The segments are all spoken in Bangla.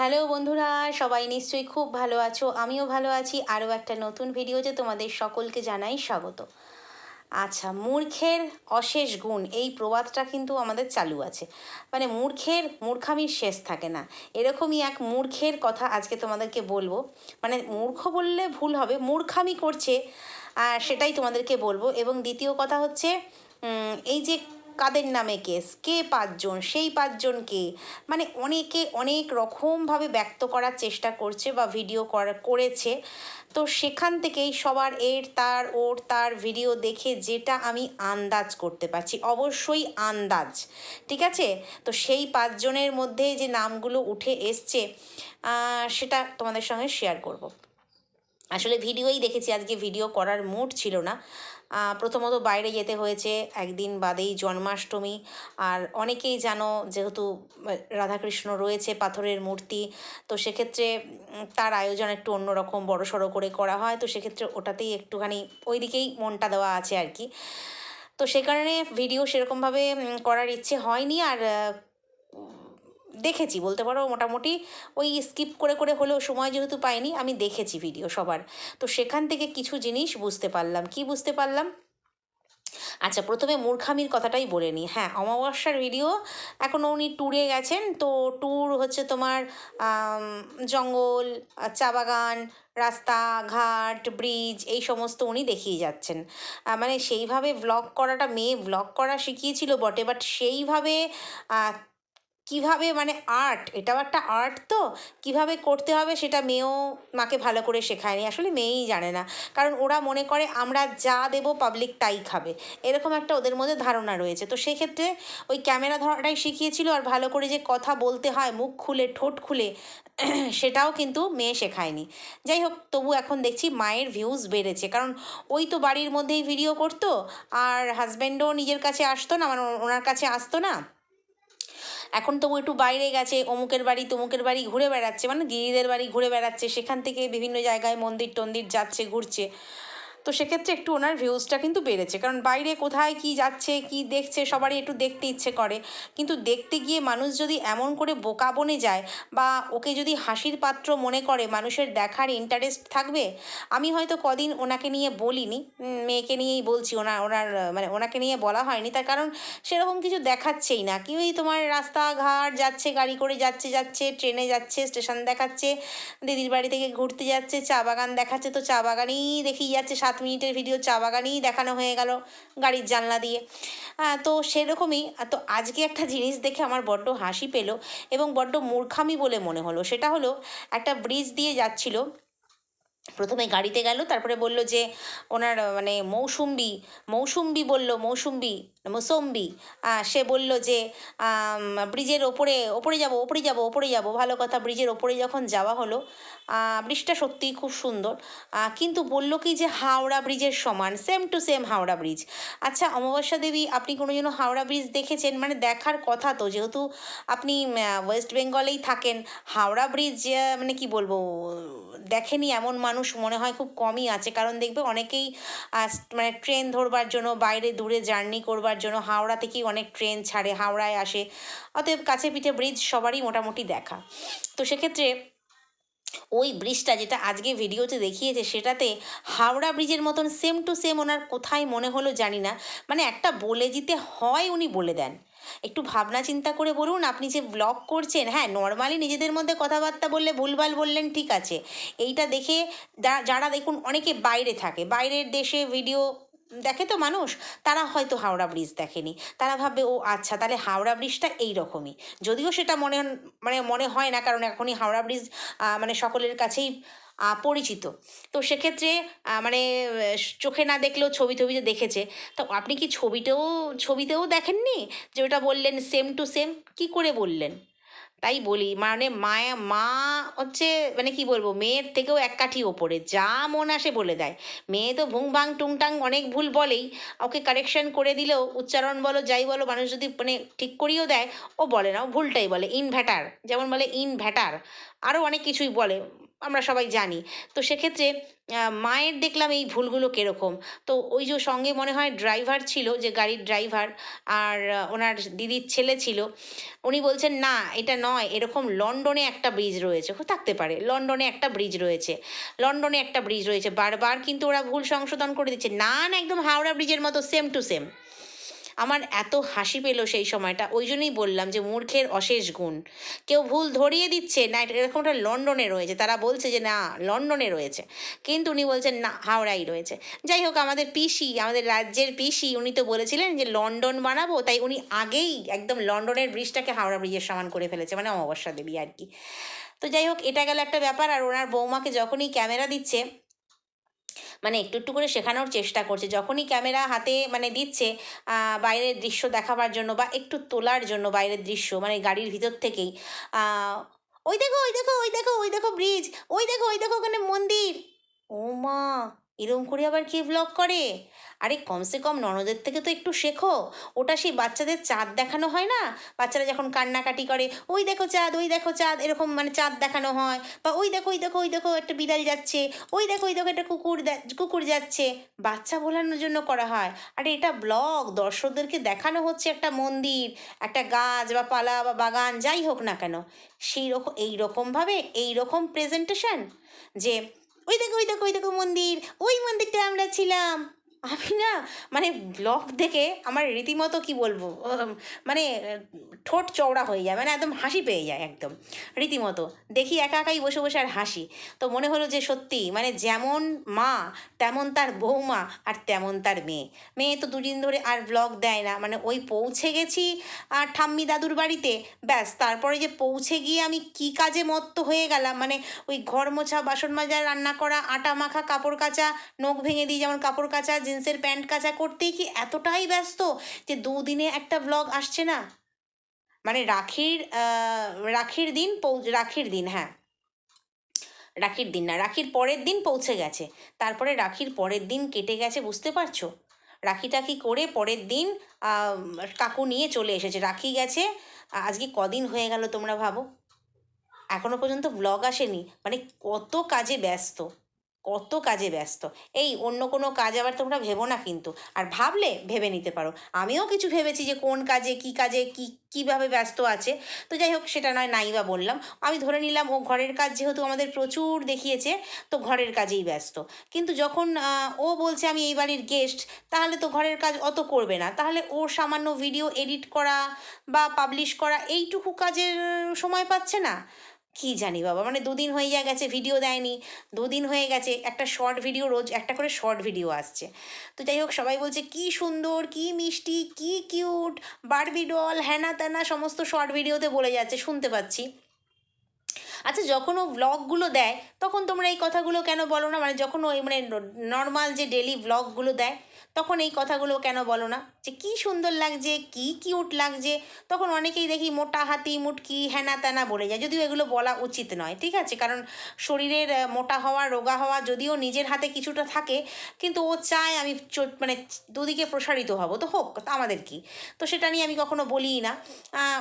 হ্যালো বন্ধুরা, সবাই নিশ্চয়ই খুব ভালো আছো, আমিও ভালো আছি। আরও একটা নতুন ভিডিওতে তোমাদের সকলকে জানাই স্বাগত। আচ্ছা মূর্খের অশেষ গুণ, এই প্রবাদটা কিন্তু আমাদের চালু আছে। মানে মূর্খের মূর্খামির শেষ থাকে না। এরকমই এক মূর্খের কথা আজকে তোমাদেরকে বলব। মানে মূর্খ বললে ভুল হবে, মূর্খামি করছে সেটাই তোমাদেরকে বলব। এবং দ্বিতীয় কথা হচ্ছে এই যে কাদের নামে কেস? কে পাঁচজন? সেই পাঁচজন কে মানে অনেকে অনেক রকমভাবে ব্যক্ত করার চেষ্টা করছে বা ভিডিও করা, করেছে। তো সেখান থেকেই সবার এর, তার, ওর, তার ভিডিও দেখে যেটা আমি আন্দাজ করতে পারছি। অবশ্যই আন্দাজ, ঠিক আছে? তো সেই পাঁচজনের মধ্যে যে নামগুলো উঠে এসছে সেটা তোমাদের সঙ্গে শেয়ার করব। আসলে ভিডিওই দেখেছি, আজকে ভিডিও করার মুড ছিল না। প্রথমত বাইরে যেতে হয়েছে একদিন বাদেই জন্মাষ্টমী। আর অনেকেই জানো যেহেতু রাধাকৃষ্ণ রয়েছে পাথরের মূর্তি, তো সেক্ষেত্রে তার আয়োজন একটু অন্যরকম বড় সড়ো করে করা হয়। তো সেক্ষেত্রে ওটাতেই একটুখানি ওই দিকেই মনটা দেওয়া আছে আর কি। তো সে কারণে ভিডিও সেরকমভাবে করার ইচ্ছে হয়নি। আর দেখেছি, বলতে পারো মোটামুটি ওই স্কিপ করে করে হলেও সময় যেহেতু পাইনি, আমি দেখেছি ভিডিও সবার। তো সেখান থেকে কিছু জিনিস বুঝতে পারলাম। কি বুঝতে পারলাম? আচ্ছা প্রথমে মূর্খামির কথাটাই বলে নিই। হ্যাঁ অমাবস্যার ভিডিও এখন উনি ট্যুরে গেছেন। তো ট্যুর হচ্ছে তোমার জঙ্গল, চা বাগান, রাস্তা, ঘাট ব্রিজ এই সমস্ত উনি দেখিয়ে যাচ্ছেন। মানে সেইভাবে ব্লগ করাটা, মেয়ে ব্লগ করা শিখিয়েছিল বটে বাট সেইভাবে কীভাবে মানে আর্ট এটাও একটা আর্ট তো। কীভাবে করতে হবে সেটা মেয়েও মাকে ভালো করে শেখায়নি। আসলে মেয়েই জানে না। কারণ ওরা মনে করে আমরা যা দেব পাবলিক তাই খাবে। এরকম একটা ওদের মধ্যে ধারণা রয়েছে। তো সেক্ষেত্রে ওই ক্যামেরা ধরাটাই শিখিয়েছিল আর ভালো করে যে কথা বলতে হয়, মুখ খুলে, ঠোঁট খুলে, সেটাও কিন্তু মেয়ে শেখায়নি। যাই হোক, তবু এখন দেখছি মায়ের ভিউজ বেড়েছে। কারণ ওই তো বাড়ির মধ্যেই ভিডিও করতো, আর হাজব্যান্ডও নিজের কাছে আসতো না মানে ওনার কাছে আসতো না। এখন তবু একটু বাইরে গেছে, অমুকের বাড়ি তমুকের বাড়ি ঘুরে বেড়াচ্ছে মানে দিদিদের বাড়ি ঘুরে বেড়াচ্ছে, সেখান থেকে বিভিন্ন জায়গায় মন্দির টন্দির যাচ্ছে, ঘুরছে। তো সেক্ষেত্রে একটু ওনার ভিউজটা কিন্তু বেড়েছে। কারণ বাইরে কোথায় কি যাচ্ছে, কি দেখছে, সবারই একটু দেখতে ইচ্ছে করে। কিন্তু দেখতে গিয়ে মানুষ যদি এমন করে বোকা বনে যায় বা ওকে যদি হাসির পাত্র মনে করে মানুষের দেখার ইন্টারেস্ট থাকবে, আমি হয়তো কদিন ওনাকে নিয়ে বলিনি মেয়েকে নিয়েই বলছি ওনার ওনার মানে ওনাকে নিয়ে বলা হয়নি। তার কারণ সেরকম কিছু দেখাচ্ছেই না। কি ওই তোমার রাস্তাঘাট যাচ্ছে, গাড়ি করে যাচ্ছে যাচ্ছে, ট্রেনে যাচ্ছে, স্টেশন দেখাচ্ছে, দিদির বাড়ি থেকে ঘুরতে যাচ্ছে, চা বাগান দেখাচ্ছে, তো চা বাগানেই দেখিয়ে যাচ্ছে সাত মিনিটের ভিডিও চা বাগানেই দেখানো হয়ে গেল গাড়ির জানলা দিয়ে। তো সেরকমই তো আজকে একটা জিনিস দেখে আমার বড্ড হাসি পেল এবং বড্ড মূর্খামি বলে মনে হলো। সেটা হলো, একটা ব্রিজ দিয়ে যাচ্ছিল। প্রথমে গাড়িতে গেল, তারপরে বলল যে, ওনার মানে মৌসুম্বি মৌসুম্বি বলল, মৌসুম্বি। মৌসম্বি সে বলল যে ব্রিজের ওপরে ওপরে যাব ওপরে যাব ওপরে যাব। ভালো কথা ব্রিজের ওপরে যখন যাওয়া হলো ব্রিজটা সত্যিই খুব সুন্দর। কিন্তু বলল কি যে, হাওড়া ব্রিজের সমান same to same Howrah bridge আচ্ছা অমাবস্যা দেবী, আপনি কোনো জন্য হাওড়া ব্রিজ দেখেছেন? মানে দেখার কথা তো, যেহেতু আপনি ওয়েস্ট বেঙ্গলেই থাকেন, হাওড়া ব্রিজ মানে কি বলব, দেখেনি এমন মানুষ, মনে হয় খুব কমই আছে। কারণ দেখবে অনেকেই মানে ট্রেন ধরবার জন্য বাইরে দূরে জার্নি করবার জন্য হাওড়া থেকেই অনেক ট্রেন ছাড়ে, হাওড়ায় আসে। অতএব কাছে পিঠে ব্রিজ সবারই মোটামুটি দেখা। তো সেক্ষেত্রে ওই ব্রিজটা যেটা আজকে ভিডিওতে দেখিয়েছে, সেটাতে হাওড়া ব্রিজের মতন সেম টু সেম ওনার কোথায় মনে হলো জানি না। মানে একটা বলে দিতে হয় উনি বলে দেন। একটু ভাবনা চিন্তা করে বলুন, আপনি যে ব্লগ করছেন হ্যাঁ নর্মালি নিজেদের মধ্যে কথাবার্তা বললে ভুলভাল বললেন, ঠিক আছে। এইটা দেখে যারা দেখুন, অনেকে বাইরে থাকে। বাইরের দেশে ভিডিও দেখে তো মানুষ, তারা হয়তো হাওড়া ব্রিজ দেখেনি। তারা ভাববে, ও আচ্ছা তাহলে হাওড়া ব্রিজটা এই রকমই যদিও সেটা মনে মানে মনে হয় না, কারণ এখনই হাওড়া ব্রিজ মানে সকলের কাছেই পরিচিত। তো সেক্ষেত্রে মানে চোখে না দেখলেও ছবি টবিতে দেখেছে, তো আপনি কি ছবিতেও ছবিতেও দেখেননি যে ওটা বললেন সেম টু সেম কি করে বললেন? তাই বলি মানে মায়া, মা হচ্ছে মানে কি বলব, মেয়ের থেকেও এক কাঠি ওপরে, যা মন আসে বলে দেয়। মেয়ে তো ভুং ভাং টুংটাং অনেক ভুল বলেই, ওকে কারেকশন করে দিলেও, উচ্চারণ বলো, যাই বলো, মানুষ যদি মানে ঠিক করিয়েও দেয়, ও বলে না, ও ভুলটাই বলে ইনভ্যাটার যেমন বলে ইনভ্যাটার আরও অনেক কিছুই বলে। আমরা সবাই জানি। তো সেক্ষেত্রে মায়ের দেখলাম এই ভুলগুলো কীরকম? তো ওই যে সঙ্গে মনে হয় ড্রাইভার ছিল, যে গাড়ির ড্রাইভার আর ওনার দিদির ছেলে ছিল, উনি বলছেন, না, এটা নয়, এরকম লন্ডনে একটা ব্রিজ রয়েছে। থাকতে পারে, লন্ডনে একটা ব্রিজ রয়েছে। লন্ডনে একটা ব্রিজ রয়েছে, বারবার কিন্তু ওরা ভুল সংশোধন করে দিচ্ছে। না না, একদম হাওড়া ব্রিজের মতো সেম টু সেম আমার এত হাসি পেল সেই সময়টা। ওই জন্যই বললাম যে, মূর্খের অশেষ গুণ। কেউ ভুল ধরিয়ে দিচ্ছে, না এরকমটা লন্ডনে রয়েছে। তারা বলছে যে, না, লন্ডনে রয়েছে। কিন্তু উনি বলছেন, না, হাওড়াই রয়েছে। যাই হোক, আমাদের পিসি, আমাদের রাজ্যের পিসি, উনি তো বলেছিলেন যে, লন্ডন বানাবো। তাই উনি আগেই একদম লন্ডনের ব্রিজটাকে হাওড়া ব্রিজের সমান করে ফেলেছে মানে অমাবস্যা দেবী আর কি। তো যাই হোক, এটা গেল একটা ব্যাপার। আর ওনার বৌমাকে যখনই ক্যামেরা দিচ্ছে মানে একটু একটু করে শেখানোর চেষ্টা করছে। যখনই ক্যামেরা হাতে মানে দিচ্ছে বাইরের দৃশ্য দেখাবার জন্য বা একটু তোলার জন্য বাইরের দৃশ্য মানে গাড়ির ভিতর থেকেই ওই দেখো ওই দেখো ওই দেখো ওই দেখো ব্রিজ ওই দেখো ওই দেখো ওখানে মন্দির। ও মা, এরম করে আবার কে ব্লগ করে? আরে কমসে কম ননদের থেকে তো একটু শেখো। ওটা সেই বাচ্চাদের চাঁদ দেখানো হয় না? বাচ্চারা যখন কান্নাকাটি করে, ওই দেখো চাঁদ, ওই দেখো চাঁদ, এরকম মানে চাঁদ দেখানো হয়। বা, ওই দেখো ওই দেখো ওই দেখো, একটা বিড়াল যাচ্ছে। ওই দেখো ওই দেখো, একটা কুকুর কুকুর যাচ্ছে। বাচ্চা বোলানোর জন্য করা হয়। আরে এটা ব্লগ, দর্শকদেরকে দেখানো হচ্ছে একটা মন্দির, একটা গাছ বা পালা বা বাগান, যাই হোক না কেন। সেই রকম, এই রকমভাবে এই রকম প্রেজেন্টেশন যে, ওই দেখো ওই দেখো ওই দেখো মন্দির, ওই মন্দিরটা আমরা ছিলাম। আমি না মানে ব্লগ দেখে আমার রীতিমতো কি বলব মানে ঠোঁট চওড়া হয়ে যায় মানে একদম হাসি পেয়ে যায় একদম, রীতিমতো। দেখি একা একাই বসে বসে আর হাসি। তো মনে হলো যে সত্যি মানে যেমন মা, তেমন তার বৌমা আর তেমন তার মেয়ে। মেয়ে তো দুদিন ধরে আর ব্লগ দেয় না মানে ওই পৌঁছে গেছি আর ঠাম্মি দাদুর বাড়িতে, ব্যাস। তারপরে যে পৌঁছে গিয়ে আমি কি কাজে মত্ত হয়ে গেলাম মানে ওই ঘর মোছা, বাসন মাজা, রান্না করা, আটা মাখা, কাপড় কাচা, নখ ভেঙে দিই যেমন কাপড় কাচা জিন্সের প্যান্ট কাচা করতেই কি এতটাই ব্যস্ত যে দুদিনে একটা ব্লগ আসছে না? মানে রাখির রাখির দিন রাখির দিন হ্যাঁ। রাখির দিন না, রাখির পরের দিন পৌঁছে গেছে। তারপরে রাখির পরের দিন কেটে গেছে, বুঝতে পারছ? রাখি টাকি করে পরের দিন কাকু নিয়ে চলে এসেছে। রাখি গেছে, আজকে কদিন হয়ে গেল তোমরা ভাবো? এখনও পর্যন্ত ব্লগ আসেনি। মানে কত কাজে ব্যস্ত। কত কাজে ব্যস্ত। এই অন্য কোনো কাজ আবার তোমরা ভেবো না কিন্তু। আর ভাবলে ভেবে নিতে পারো। আমিও কিছু ভেবেছি যে কোন কাজে, কি কাজে, কি, কীভাবে ব্যস্ত আছে। তো যাই হোক, সেটা নয় নাই বা বললাম। আমি ধরে নিলাম ও ঘরের কাজ যেহেতু আমাদের প্রচুর দেখিয়েছে, তো ঘরের কাজেই ব্যস্ত। কিন্তু যখন ও বলছে আমি এই বাড়ির গেস্ট তাহলে তো ঘরের কাজ অত করবে না। তাহলে ও সামান্য ভিডিও এডিট করা বা পাবলিশ করা এইটুকু কাজের সময় পাচ্ছে না। কি জানি বাবা মানে দুদিন হয়ে গেছে ভিডিও দেয়নি। দুদিন হয়ে গেছে, একটা শর্ট ভিডিও রোজ একটা করে শর্ট ভিডিও আসছে। তো যাই হোক, সবাই বলছে, কি সুন্দর, কি মিষ্টি, কি কিউট বারবি ডল হ্যানা ত্যানা সমস্ত শর্ট ভিডিওতে বলে যাচ্ছে, শুনতে পাচ্ছি। আচ্ছা যখন ও ব্লগগুলো দেয়, তখন তোমরা এই কথাগুলো কেন বলো না? মানে যখন ওই মানে নর্মাল যে ডেলি ব্লগগুলো দেয় তখন এই কথাগুলো কেন বলো না? যে কি সুন্দর লাগছে, কি কিউট লাগছে। তখন অনেকেই দেখি মোটা হাতি, মুটকি হ্যানা ত্যানা বলে যায়। যদিও এগুলো বলা উচিত নয়, ঠিক আছে? কারণ শরীরের মোটা হওয়া, রোগা হওয়া যদিও নিজের হাতে কিছুটা থাকে, কিন্তু ও চায় আমি মানে দুদিকে প্রসারিত হব। তো হোক, তা আমাদের কি? তো সেটা নিয়ে আমি কখনো বলিই না।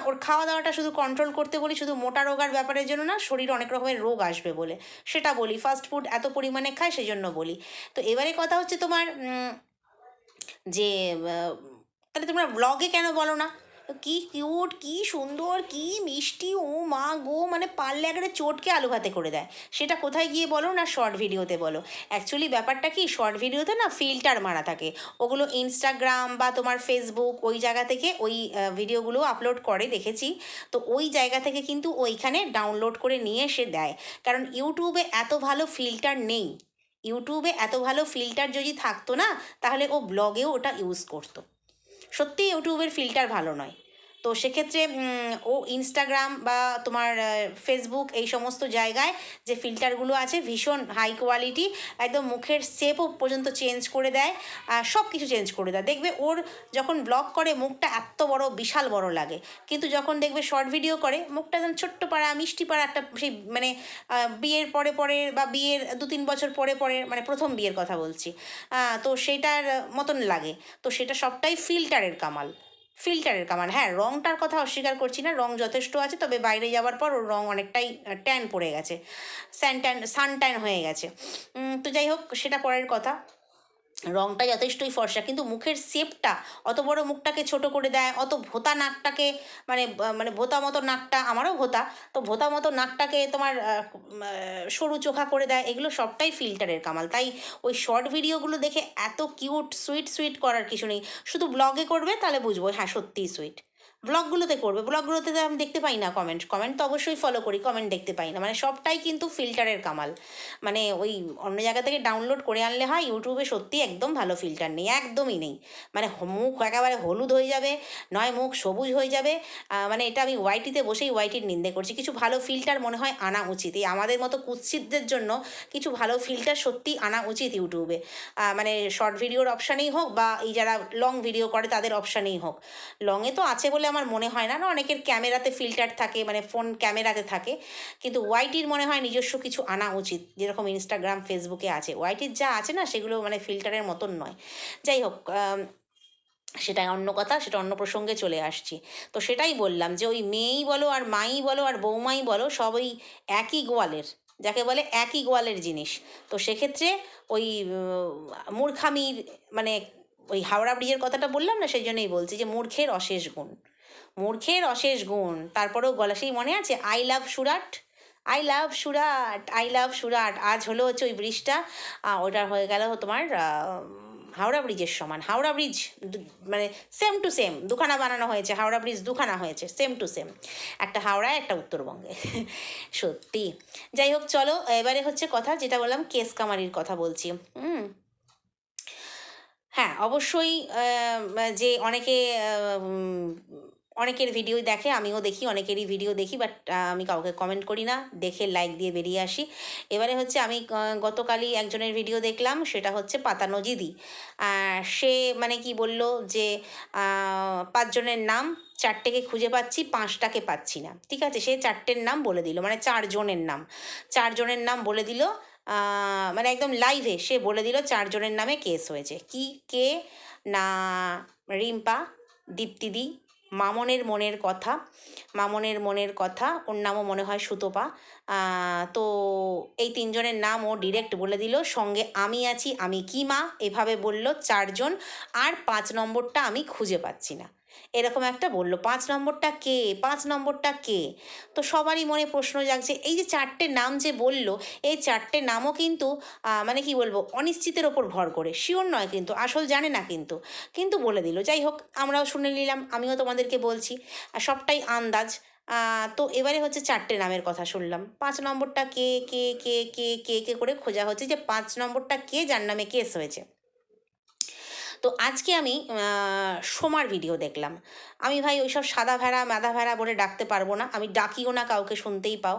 ওর খাওয়া দাওয়াটা শুধু কন্ট্রোল করতে বলি, শুধু মোটা রোগার ব্যাপারের জন্য না, শরীরে অনেক রকমের রোগ আসবে বলে। সেটা বলি। ফাস্ট ফুড এত পরিমাণে খায় সেই জন্য বলি। তো এবারে কথা হচ্ছে তোমার যে তাহলে তোমরা ব্লগে কেন বলো না? কি কিউট কি সুন্দর, কি মিষ্টি, ও মা গো মানে পারলে একেবারে চোটকে আলু ভাতে করে দেয়। সেটা কোথায় গিয়ে বলো না শর্ট ভিডিওতে বলো। অ্যাকচুয়ালি ব্যাপারটা কি শর্ট ভিডিওতে না ফিল্টার মারা থাকে। ওগুলো ইনস্টাগ্রাম বা তোমার ফেসবুক ওই জায়গা থেকে ওই ভিডিওগুলো আপলোড করে, দেখেছি। তো ওই জায়গা থেকে কিন্তু ওইখানে ডাউনলোড করে নিয়ে এসে দেয়। কারণ ইউটিউবে এত ভালো ফিল্টার নেই। ইউটিউবে এত ভালো ফিল্টার যদি থাকতো না, তাহলে ও ব্লগেও ওটা ইউজ করতো। সত্যি ইউটিউবের ফিল্টার ভালো নয়। তো সেক্ষেত্রে ও ইনস্টাগ্রাম বা তোমার ফেসবুক এই সমস্ত জায়গায় যে ফিল্টারগুলো আছে ভীষণ হাই কোয়ালিটি একদম মুখের শেপও পর্যন্ত চেঞ্জ করে দেয়, আর সব কিছু চেঞ্জ করে দেয়। দেখবে ওর যখন ব্লগ করে, মুখটা এত বড়, বিশাল বড় লাগে। কিন্তু যখন দেখবে শর্ট ভিডিও করে, মুখটা একদম ছোট্ট পাড়া, মিষ্টি পাড়া একটা সেই মানে বিয়ের পরে পরে বা বিয়ের দু তিন বছর পরে পরে মানে প্রথম বিয়ের কথা বলছি। তো সেটার মতন লাগে। তো সেটা সবটাই ফিল্টারের কামাল। ফিল্টারের কামান। হ্যাঁ রঙটার কথা অস্বীকার করছি না, রং যথেষ্ট আছে, তবে বাইরে যাওয়ার পর ওর রং অনেকটাই ট্যান পড়ে গেছে। স্যান ট্যান সান ট্যান হয়ে গেছে। তো যাই হোক, সেটা পরের কথা। রংটা যথেষ্টই ফর্সা, কিন্তু মুখের শেপটা অত বড় মুখটাকে ছোট করে দেয়, অত ভোতা নাকটাকে মানে মানে ভোতা মতো নাকটা, আমারও ভোতা, তো ভোতা মতো নাকটাকে তোমার সরু চোখা করে দেয়, এগুলো সবটাই ফিল্টারের কামাল, তাই ওই শর্ট ভিডিওগুলো দেখে এত কিউট সুইট সুইট করার কিছু নেই, শুধু ব্লগে করবে তাহলে বুঝব হ্যাঁ সত্যিই সুইট ব্লগগুলোতে করবে। ব্লগগুলোতে আমি দেখতে পাই না কমেন্ট কমেন্ট তো অবশ্যই ফলো করি কমেন্ট দেখতে পাই না। মানে সবটাই কিন্তু ফিল্টারের কামাল। মানে ওই অন্য জায়গা থেকে ডাউনলোড করে আনলে হয় ইউটিউবে সত্যি একদম ভালো ফিল্টার নেই, একদমই নেই। মানে মুখ একেবারে হলুদ হয়ে যাবে, নয় মুখ সবুজ হয়ে যাবে। মানে এটা আমি ওয়াইটিতে বসেই ওয়াইটির নিন্দে করছি। কিছু ভালো ফিল্টার মনে হয় আনা উচিত। এই আমাদের মতো কুৎসিতদের জন্য কিছু ভালো ফিল্টার সত্যি আনা উচিত ইউটিউবে মানে শর্ট ভিডিওর অপশানেই হোক বা এই যারা লং ভিডিও করে তাদের অপশানেই হোক। লংয়ে তো আছে বলে আমার মনে হয় না। না অনেকের ক্যামেরাতে ফিল্টার থাকে মানে ফোন ক্যামেরাতে থাকে। কিন্তু ওয়াইটির মনে হয় নিজস্ব কিছু আনা উচিত। যেরকম ইনস্টাগ্রাম ফেসবুকে আছে। ওয়াইটির যা আছে না সেগুলো মানে ফিল্টারের মতন নয়। যাই হোক আম, সেটা অন্য কথা সেটা অন্য প্রসঙ্গে চলে আসছি। তো সেটাই বললাম যে ওই মেয়েই বলো আর মাই বলো আর বৌমাই বলো সবই একই গোয়ালের। যাকে বলে একই গোয়ালের জিনিস। তো সেক্ষেত্রে ওই মূর্খামির মানে ওই হাওড়া ব্রিজের কথাটা বললাম না সেই জন্যই বলছি যে মূর্খের অশেষ গুণ। মূর্খের অশেষ গুণ। তারপরেও গলা, সেই মনে আছে? I love Surat I love Surat I love Surat আজ হলো হচ্ছে ওই ব্রিজটা। ওটা হয়ে গেল তোমার হাওড়া ব্রিজের সমান। হাওড়া ব্রিজ মানে সেম টু সেম দুখানা বানানো হয়েছে। হাওড়া ব্রিজ দুখানা হয়েছে। সেম টু সেম একটা হাওড়ায়, একটা উত্তরবঙ্গে। সত্যি। যাই হোক, চলো, এবারে হচ্ছে কথা যেটা বললাম, কেস কামারির কথা বলছি। হুম। হ্যাঁ অবশ্যই যে অনেকে অনেকের ভিডিও দেখে, আমিও দেখি, অনেকেরই ভিডিও দেখি বাট আমি কাউকে কমেন্ট করি না। দেখে লাইক দিয়ে বেরিয়ে আসি। এবারে হচ্ছে আমি গতকালই একজনের ভিডিও দেখলাম, সেটা হচ্ছে পাতানো জিদি সে মানে কি বলল যে পাঁচজনের নাম, চারটেকে খুঁজে পাচ্ছি, পাঁচটাকে পাচ্ছি না। ঠিক আছে, সে চারটের নাম বলে দিল মানে চারজনের নাম। চারজনের নাম বলে দিল মানে একদম লাইভে সে বলে দিল চারজনের নামে কেস হয়েছে। কি, কে? না, রিম্পা দীপ্তিদি মামনের মনের কথা, মামনের মনের কথা, ওর নামও মনে হয় সুতপা। তো এই তিনজনের নাম ও ডিরেক্ট বলে দিল, সঙ্গে আমি আছি, আমি কি মা? এভাবে বলল চারজন, আর পাঁচ নম্বরটা আমি খুঁজে পাচ্ছি না। এরকম একটা বলল, পাঁচ নম্বরটা কে? পাঁচ নম্বরটা কে? তো সবারই মনে প্রশ্ন জাগছে। এই যে চারটে নাম যে বলল, এই চারটে নামও কিন্তু মানে কি বলব, অনিশ্চিতের ওপর ভর করে। শিওর নয় কিন্তু, আসল জানে না কিন্তু। কিন্তু বলে দিল, যাই হোক, আমরাও শুনে নিলাম, আমিও তোমাদেরকে বলছি। সবটাই আন্দাজ। তো এবারে হচ্ছে চারটে নামের কথা শুনলাম। পাঁচ নম্বরটা কে কে কে কে কে কে করে খোঁজা হচ্ছে যে পাঁচ নম্বরটা কে, যার নামে কেস হয়েছে। তো আজকে আমি সোমার ভিডিও দেখলাম। আমি ভাই ওইসব সাদা ভেড়া মাদা ভেড়া বলে ডাকতে পারব না। আমি ডাকিও না কাউকে, শুনতেই পাও।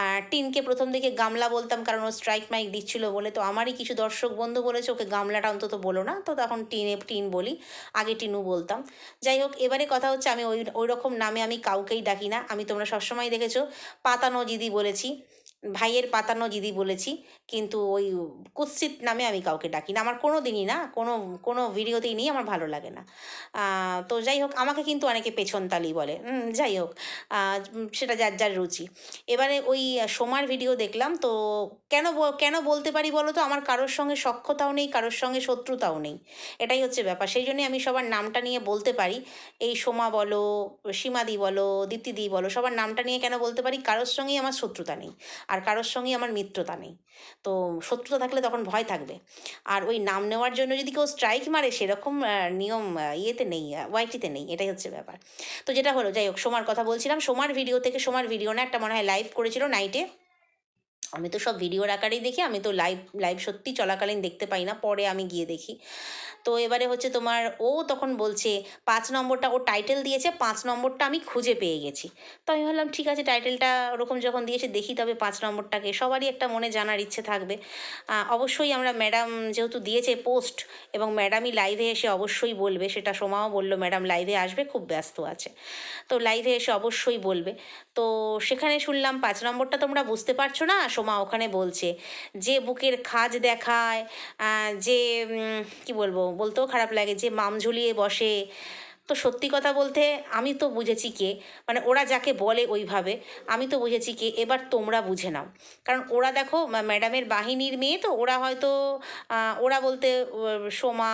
আর টিনকে প্রথম দিকে গামলা বলতাম, কারণ ও স্ট্রাইক মাইক দিচ্ছিল বলে। তো আমারই কিছু দর্শক বন্ধু বলেছে, ওকে গামলাটা অন্তত বলো না। তো তখন টিনে, টিন বলি, আগে টিনু বলতাম। যাই হোক, এবারে কথা হচ্ছে, আমি ওই ওই রকম নামে আমি কাউকেই ডাকি না। আমি তোমরা সবসময় দেখেছ, পাতানো দিদি বলেছি। ভাইয়ের পাতানো দিদি বলেছি, কিন্তু ওই কুৎসিত নামে আমি কাউকে ডাকি না। আমার কোনো দিনই না, কোনো কোনো ভিডিওতেই নেই, আমার ভালো লাগে না। তো যাই হোক, আমাকে কিন্তু অনেকে পেছনতালি বলে। যাই হোক সেটা যার যার রুচি। এবারে ওই সোমার ভিডিও দেখলাম, তো কেন কেন বলতে পারি বলো তো? আমার কারোর সঙ্গে সখ্যতাও নেই, কারোর সঙ্গে শত্রুতাও নেই। এটাই হচ্ছে ব্যাপার। সেই জন্যই আমি সবার নামটা নিয়ে বলতে পারি। এই সোমা বলো, সীমাদি বলো, দীপ্তিদি বলো, সবার নামটা নিয়ে কেন বলতে পারি? কারোর সঙ্গেই আমার শত্রুতা নেই। আর কারোর সঙ্গেই আমার মিত্রতা নেই। তো শত্রুতা থাকলে তখন ভয় থাকবে। আর ওই নাম নেওয়ার জন্য যদি কেউ স্ট্রাইক মারে, সেরকম নিয়ম ইয়েতে নেই ওয়াইটিতে নেই, এটাই হচ্ছে ব্যাপার। তো যেটা হলো, যাই হোক, সোমার কথা বলছিলাম। সোমার ভিডিও থেকে, সোমার ভিডিও না, একটা মনে হয় লাইভ করেছিল নাইটে আমি তো সব ভিডিওর আকারেই দেখি, আমি তো লাইভ লাইভ সত্যি চলাকালীন দেখতে পাই না, পরে আমি গিয়ে দেখি। তো এবারে হচ্ছে তোমার, ও তখন বলছে, পাঁচ নম্বরটা ও টাইটেল দিয়েছে, পাঁচ নম্বরটা আমি খুঁজে পেয়ে গেছি। তো আমি ভাবলাম, ঠিক আছে টাইটেলটা ওরকম যখন দিয়েছে, দেখি তবে পাঁচ নম্বরটাকে। সবারই একটা মনে জানার ইচ্ছে থাকবে। অবশ্যই আমরা ম্যাডাম যেহেতু দিয়েছে পোস্ট এবং ম্যাডামই লাইভে এসে অবশ্যই বলবে, সেটা সোমাও বলল ম্যাডাম লাইভে আসবে, খুব ব্যস্ত আছে। তো লাইভে এসে অবশ্যই বলবে। তো সেখানে শুনলাম, পাঁচ নম্বরটা তোমরা বুঝতে পারছ না সোমা ওখানে বলছে, যে বুকের খাজ দেখায় যে কি বলব, বলতেও খারাপ লাগে, যে মাম ঝুলিয়ে বসে। তো সত্যি কথা বলতে আমি তো বুঝেছি কে মানে ওরা যাকে বলে ওইভাবে, আমি তো বুঝেছি কে, এবার তোমরা বুঝে নাও। কারণ ওরা দেখো ম্যাডামের বাহিনীর মেয়ে তো, ওরা হয়তো ওরা বলতে সোমা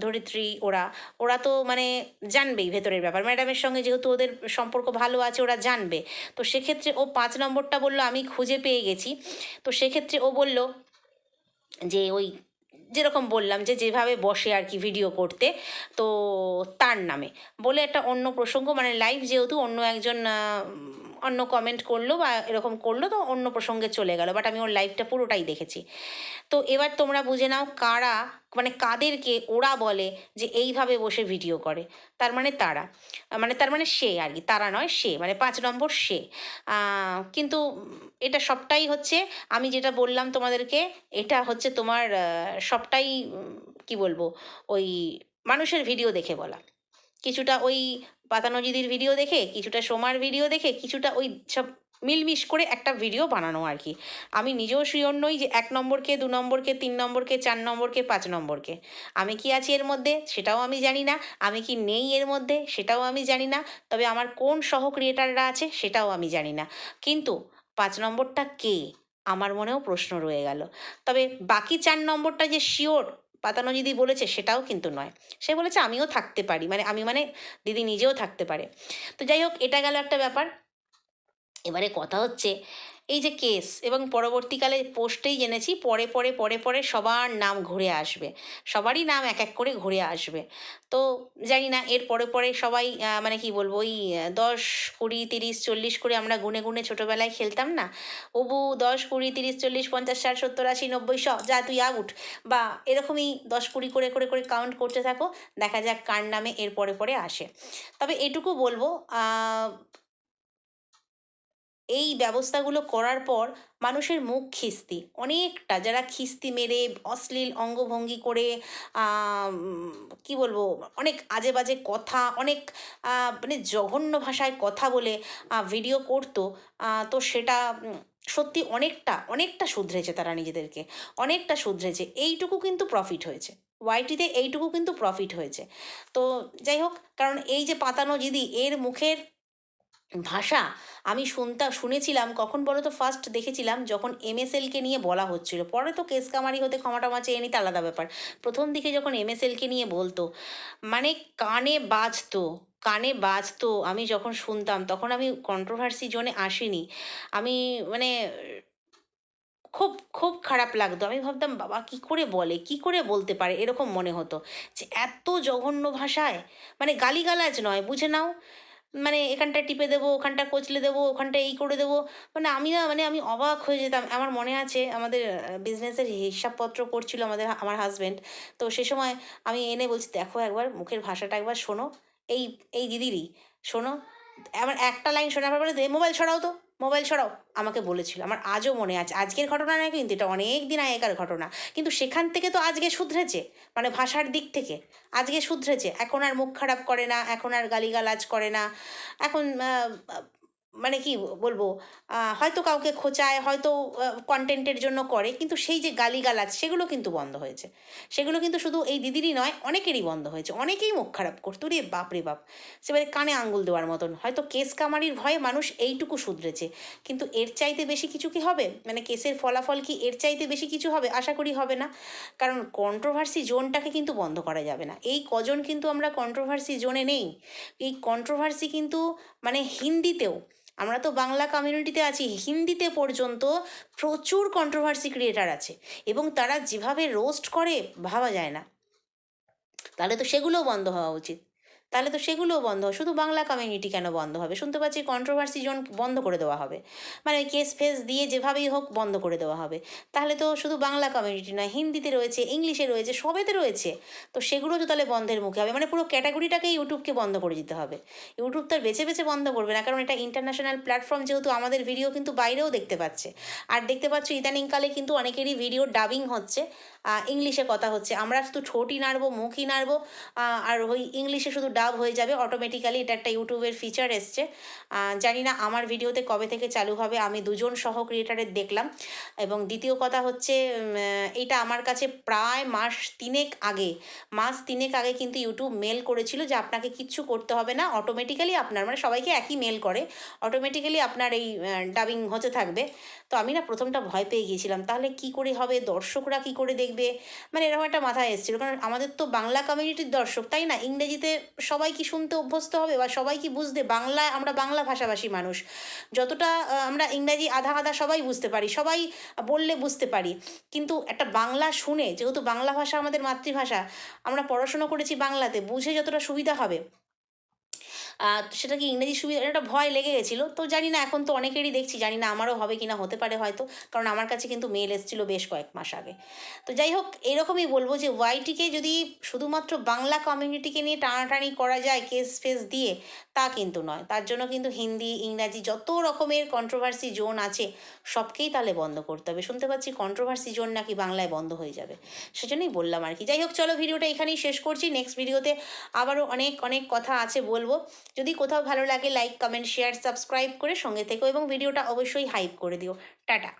ধরিত্রী, ওরা। ওরা তো মানে জানবেই ভেতরের ব্যাপার। ম্যাডামের সঙ্গে যেহেতু ওদের সম্পর্ক ভালো আছে, ওরা জানবে। তো সেক্ষেত্রে ও পাঁচ নম্বরটা বলল, আমি খুঁজে পেয়ে গেছি। তো সেক্ষেত্রে ও বলল যে, ওই যেরকম বললাম যে, যেভাবে বসে আর কি ভিডিও করতে, তো তার নামে। বলে একটা অন্য প্রসঙ্গ মানে লাইভ যেহেতু অন্য একজন অন্য কমেন্ট করল বা এরকম করল তো অন্য প্রসঙ্গে চলে গেল বাট আমি ওর লাইফটা পুরোটাই দেখেছি। তো এবার তোমরা বুঝে নাও কারা মানে কাদেরকে ওরা বলে যে এইভাবে বসে ভিডিও করে। তার মানে তারা মানে তার মানে সে আর কি, তারা নয়, সে মানে পাঁচ নম্বর সে। কিন্তু এটা সবটাই হচ্ছে, আমি যেটা বললাম তোমাদেরকে, এটা হচ্ছে তোমার সবটাই কি বলব, ওই মানুষের ভিডিও দেখে বলা। কিছুটা ওই পাতানজিদির ভিডিও দেখে, কিছুটা সোমার ভিডিও দেখে, কিছুটা ওই সব মিলমিশ করে একটা ভিডিও বানানো আর কি আমি নিজেও শিওর নই যে এক নম্বরকে, দু নম্বরকে, তিন নম্বরকে, চার নম্বরকে, পাঁচ নম্বরকে। আমি কি আছি এর মধ্যে? সেটাও আমি জানি না। আমি কি নেই এর মধ্যে? সেটাও আমি জানি না। তবে আমার কোন সহ ক্রিয়েটাররা আছে সেটাও আমি জানি না। কিন্তু পাঁচ নম্বরটা কে? আমার মনেও প্রশ্ন রয়ে গেল। তবে বাকি চার নম্বরটা যে শিওর পাতানো দিদি বলেছে, সেটাও কিন্তু নয়। সে বলেছে, আমিও থাকতে পারি। মানে আমি মানে দিদি নিজেও থাকতে পারে। তো যাই হোক, এটা গেল একটা ব্যাপার। এবারে কথা হচ্ছে এই যে কেস এবং পরবর্তীকালে পোস্টেই জেনেছি পরে পরে পরে পরে সবার নাম ঘুরে আসবে। সবারই নাম এক এক করে ঘুরে আসবে। তো জানি না, এর পরে পরে সবাই মানে কি বলব, ওই দশ কুড়ি তিরিশ চল্লিশ করে আমরা গুনে গুনে ছোটোবেলায় খেলতাম না? ওবু, দশ কুড়ি তিরিশ চল্লিশ পঞ্চাশ ষাট সত্তর আশি নব্বই শ, যা তুই আউট বা এরকমই দশ কুড়ি করে করে করে কাউন্ট করতে থাকো, দেখা যাক কার নামে এর পরে পরে আসে। তবে এটুকু বলব এই ব্যবস্থাগুলো করার পর মানুষের মুখ খিস্তি। অনেকটা যারা খিস্তি মেরে, অশ্লীল অঙ্গভঙ্গি করে কি বলব, অনেক আজে বাজে কথা, অনেক মানে জঘন্য ভাষায় কথা বলে ভিডিও করতো তো সেটা সত্যি অনেকটা অনেকটা শুধরেছে তারা নিজেদেরকে। অনেকটা শুধরেছে। এইটুকু কিন্তু প্রফিট হয়েছে। ওয়াইটিতে এইটুকু কিন্তু প্রফিট হয়েছে। তো যাই হোক, কারণ এই যে পাতানো দিদি এর মুখের ভাষা? আমি শুনতা, শুনেছিলাম, কখন বলো তো ফার্স্ট দেখেছিলাম যখন এমএসএলকে নিয়ে বলা হচ্ছিল। পরে তো কেস কামারি হতে ক্ষমা টমা চেয়ে নিতে আলাদা ব্যাপার। প্রথম দিকে যখন এমএসএলকে নিয়ে বলতো মানে কানে বাজতো কানে বাজতো। আমি যখন শুনতাম, তখন আমি কন্ট্রোভার্সি জোনে আসিনি। আমি মানে খুব খুব খারাপ লাগতো। আমি ভাবতাম, বাবা, কি করে বলে? কি করে বলতে পারে? এরকম মনে হতো। যে এত জঘন্য ভাষায় মানে গালিগালাজ নয়, বুঝে নাও? মানে এখানটা টিপে দেবো ওখানটা কোচলে দেবো ওখানটা এই করে দেবো। মানে আমি না মানে আমি অবাক হয়ে যেতাম। আমার মনে আছে, আমাদের বিজনেসের হিসাবপত্র করছিল আমাদের আমার হাজব্যান্ড তো সে সময় আমি এনে বলছি, দেখো একবার মুখের ভাষাটা একবার শোনো। এই এই দিদিরই, শোনো। আমার একটা লাইন শোনার পরে মোবাইল সরাও তো। মোবাইল সরাও, আমাকে বলেছিল। আমার আজও মনে আছে। আজকের ঘটনা নয় কিন্তু এটা অনেক দিন আগেকার ঘটনা। কিন্তু সেখান থেকে তো আজকে শুধরেছে মানে ভাষার দিক থেকে। আজকে শুধরেছে। এখন আর মুখ খারাপ করে না, এখন আর গালিগালাজ করে না। এখন মানে কি বলব? হয়তো কাউকে খোঁচায়, হয়তো কন্টেন্টের জন্য করে, কিন্তু সেই যে গালিগালাজ, সেগুলো কিন্তু বন্ধ হয়েছে। সেগুলো কিন্তু শুধু এই দিদিরই নয়, অনেকেরই বন্ধ হয়েছে। অনেকেই মুখ খারাপ করতো। রে বাপ রে বাপ। সেবারে কানে আঙ্গুল দেওয়ার মতন। হয়তো কেস কামারির ভয়ে মানুষ এইটুকু শুধরেছে। কিন্তু এর চাইতে বেশি কিছু কি হবে? মানে কেসের ফলাফল কি এর চাইতে বেশি কিছু হবে? আশা করি হবে না। কারণ কন্ট্রোভার্সি জোনটাকে কিন্তু বন্ধ করা যাবে না। এই কজন কিন্তু আমরা কন্ট্রোভার্সি জোনে নেই। এই কন্ট্রোভার্সি কিন্তু মানে হিন্দিতেও আমরা তো বাংলা কমিউনিটিতে আছি, হিন্দিতে পর্যন্ত প্রচুর কন্ট্রোভার্সি ক্রিয়েটার আছে এবং তারা যেভাবে রোস্ট করে ভাবা যায় না। তাহলে তো সেগুলোও বন্ধ হওয়া উচিত। তাহলে তো সেগুলোও বন্ধ হয়। শুধু বাংলা কমিউনিটি কেন বন্ধ হবে? শুনতে পাচ্ছি কন্ট্রোভার্সি জোন বন্ধ করে দেওয়া হবে। মানে কেস ফেস দিয়ে যেভাবেই হোক বন্ধ করে দেওয়া হবে। তাহলে তো শুধু বাংলা কমিউনিটি নয়, হিন্দিতে রয়েছে, ইংলিশে রয়েছে, সবেতে রয়েছে। তো সেগুলো তো তাহলে বন্ধের মুখে হবে। মানে পুরো ক্যাটাগরিটাকে ইউটিউবকে বন্ধ করে দিতে হবে। ইউটিউব তার বেছে বেছে বন্ধ করবে না, কারণ এটা ইন্টারন্যাশনাল প্ল্যাটফর্ম যেহেতু আমাদের ভিডিও কিন্তু বাইরেও দেখতে পাচ্ছে। আর দেখতে পাচ্ছ ইদানিংকালে কিন্তু অনেকেরই ভিডিও ডাবিং হচ্ছে ইংলিশে কথা হচ্ছে। আমরা শুধু ঠোঁটই নাড়বো, মুখই নাড়বো আর ওই ইংলিশে শুধু ডাব ডাব হয়ে যাবে অটোমেটিক্যালি এটা একটা ইউটিউবের ফিচার এসছে। জানি না আমার ভিডিওতে কবে থেকে চালু হবে, আমি দুজন সহ ক্রিয়েটারের দেখলাম। এবং দ্বিতীয় কথা হচ্ছে এটা আমার কাছে প্রায় মাস তিনেক আগে, মাস তিনেক আগে কিন্তু ইউটিউব মেল করেছিল যে আপনাকে কিচ্ছু করতে হবে না অটোমেটিক্যালি আপনার মানে সবাইকে একই মেল করে অটোমেটিক্যালি আপনার এই ডাবিং হতে থাকবে। তো আমি না প্রথমটা ভয় পেয়ে গিয়েছিলাম। তাহলে কি করে হবে? দর্শকরা কি করে দেখবে? মানে এরকম একটা মাথায় এসেছিল। কারণ আমাদের তো বাংলা কমিউনিটির দর্শক, তাই না? ইংরেজিতে সবাই কি শুনতে অভ্যস্ত হবে? বা সবাই কি বুঝতে? বাংলায় আমরা বাংলা ভাষাভাষী মানুষ। যতটা আমরা ইংরাজি আধা আধা সবাই বুঝতে পারি, সবাই বললে বুঝতে পারি। কিন্তু একটা বাংলা শুনে, যেহেতু বাংলা ভাষা আমাদের মাতৃভাষা, আমরা পড়াশোনা করেছি বাংলাতে, বুঝে যতটা সুবিধা হবে সেটা কি ইংরেজি সুবিধা একটা ভয় লেগে গেছিল। তো জানি না, এখন তো অনেকেরই দেখছি, জানি না আমারও হবে কি না হতে পারে হয়তো, কারণ আমার কাছে কিন্তু মেল এসেছিল বেশ কয়েক মাস আগে। তো যাই হোক, এরকমই বলব যে ওয়াইটিকে যদি শুধুমাত্র বাংলা কমিউনিটিকে নিয়ে টানাটানি করা যায় কেস ফেস দিয়ে, তা কিন্তু নয়। তার জন্য কিন্তু হিন্দি, ইংরাজি যত রকমের কন্ট্রোভার্সি জোন আছে, সবকেই তাহলে বন্ধ করতে হবে। শুনতে পাচ্ছি কন্ট্রোভার্সি জোন নাকি বাংলায় বন্ধ হয়ে যাবে। সেজন্যই বললাম আর কি। যাই হোক, চলো ভিডিওটা এখানেই শেষ করছি। নেক্সট ভিডিওতে আবারও অনেক অনেক কথা আছে বলব। যদি কোথাও ভালো লাগে লাইক কমেন্ট শেয়ার সাবস্ক্রাইব করে সঙ্গে থেকো এবং ভিডিওটা অবশ্যই হাইপ করে দিও। টাটা।